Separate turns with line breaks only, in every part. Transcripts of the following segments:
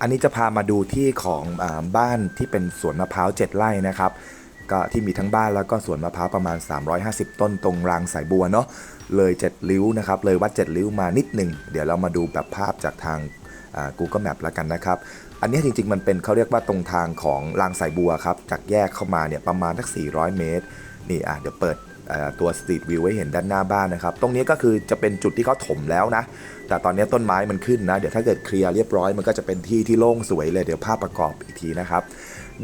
อันนี้จะพามาดูที่ของอบ้านที่เป็นสวนมะพร้าวเจ็ดไร่นะครับก็ที่มีทั้งบ้านแล้วก็สวนมะพร้าวประมาณ 350 ต้นตรงรางสายบัวเนาะเลยเจ็ดริ้วนะครับเลยวัดเจ็ดริ้วมานิดหนึ่งเดี๋ยวเรามาดูแบบภาพจากทางอ่า Google Map แล้วกันนะครับ อันนี้จริงๆมันเป็นเขาเรียกว่าตรงทางของรางสายบัวครับจากแยกเข้ามาเนี่ยประมาณสัก400 เมตร นี่อะเดี๋ยวเปิด ตัวสตรีทวิวไว้เห็นด้านหน้าบ้านนะครับ ตรงนี้ก็คือจะเป็นจุดที่เขาถมแล้วนะ แต่ตอนนี้ต้นไม้มันขึ้นนะ เดี๋ยวถ้าเกิดเคลียร์เรียบร้อยมันก็จะเป็นที่ที่โล่งสวยเลย เดี๋ยวภาพประกอบอีกทีนะครับ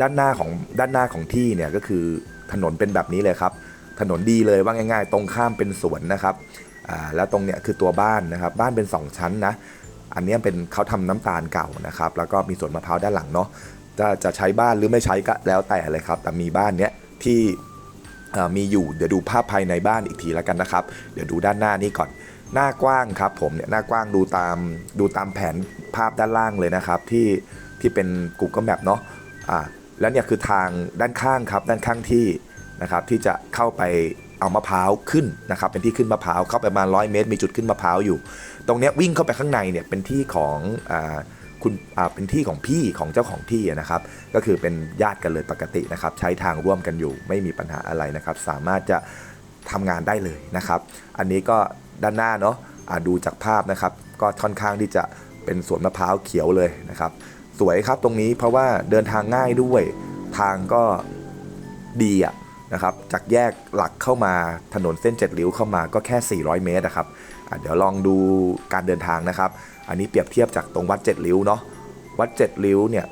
ด้านหน้าของด้านหน้าของที่เนี่ยก็คือถนนเป็นแบบนี้เลยครับ ถนนดีเลยว่าง่าย ๆ ตรงข้ามเป็นสวนนะครับ แล้วตรงเนี้ยคือตัวบ้านนะครับ บ้านเป็น 2 ชั้นนะ อันนี้เป็นเขาทำน้ำตาลเก่านะครับ แล้วก็มีสวนมะพร้าวด้านหลังเนาะ จะจะใช้บ้านหรือไม่ใช้ก็แล้วแต่เลยครับ แต่มีบ้านเนี้ยที่ มีอยู่เดี๋ยวดูภาพภายในบ้านอีกทีแล้วกันนะครับ เดี๋ยวดูด้านหน้านี้ก่อน หน้ากว้างครับผมเนี่ยหน้ากว้างดูตามดูตามแผนภาพด้านล่างเลยนะครับ ที่ที่เป็น Google Map เนาะอ่าแล้วเนี่ยคือทางด้านข้างครับด้านข้างที่นะครับที่จะเข้าไปเอามะพร้าวขึ้นนะครับเป็นที่ขึ้นมะพร้าวเข้าไปประมาณร้อยเมตร มีจุดขึ้นมะพร้าวอยู่ ตรงเนี้ยวิ่งเข้าไปข้างในเนี่ยเป็นที่ของอ่า คุณเป็นที่ของพี่ของเจ้าของที่นะครับ ก็คือเป็นญาติกันเลยปกตินะครับ ใช้ทางร่วมกันอยู่ไม่มีปัญหาอะไรนะครับ สามารถจะทำงานได้เลยนะครับ อันนี้ก็ด้านหน้าเนาะอ่าดูจากภาพนะครับ ก็ค่อนข้างที่จะเป็นสวนมะพร้าวเขียวเลยนะครับ สวยครับตรงนี้เพราะว่าเดินทางง่ายด้วยทางก็ดีอะ นะครับจากแยกหลักเข้ามาถนนเส้นเจ็ดริ้วเข้ามาก็แค่ 400 เมตรนะครับเดี๋ยวลองดูการเดินทางนะครับ อันนี้เปรียบเทียบจากตรงวัดเจ็ดริ้วเนาะวัดเจ็ดริ้วเนี่ย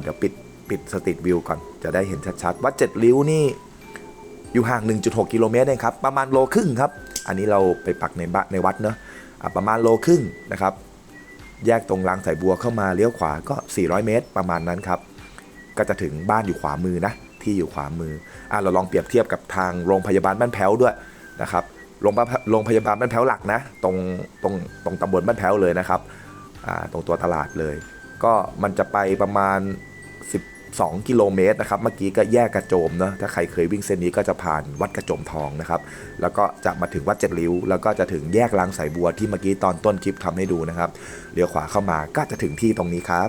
เดี๋ยวปิดปิดสตรีทวิวก่อนจะได้เห็นชัดๆ วัดเจ็ดริ้วนี่อยู่ห่าง 1.6 กิโลเมตรเองครับประมาณโลครึ่งครับ อันนี้เราไปปักในบ้านในวัดเนอะะประมาณโลครึ่งนะครับแยกตรงรางสายบัวเข้ามาเลี้ยวขวาก็ 400 เมตร ประมาณนั้นครับ ก็จะถึงบ้านอยู่ขวามือนะ ที่อยู่ขวามืออะเราลองเปรียบเทียบกับทางโรงพยาบาลบ้านแพ้วด้วยนะครับโรงพยาบาลโรงพยาบาลบ้านแพ้วหลักนะตรงตรงตรงตำบลบ้านแพ้วเลยนะครับอ่าตรงตัวตลาดเลย ก็มันจะไปประมาณ 12 กิโลเมตรนะครับเมื่อกี้ก็แยกกระโจมเนอะถ้าใครเคยวิ่งเส้นนี้ก็จะผ่านวัดกระโจมทองนะครับแล้วก็จะมาถึงวัดเจ็ดริ้ว แล้วก็จะถึงแยกลางสายบัวที่เมื่อกี้ตอนต้นคลิปทำให้ดูนะครับเลี้ยวขวาเข้ามาก็จะถึงที่ตรงนี้ครับ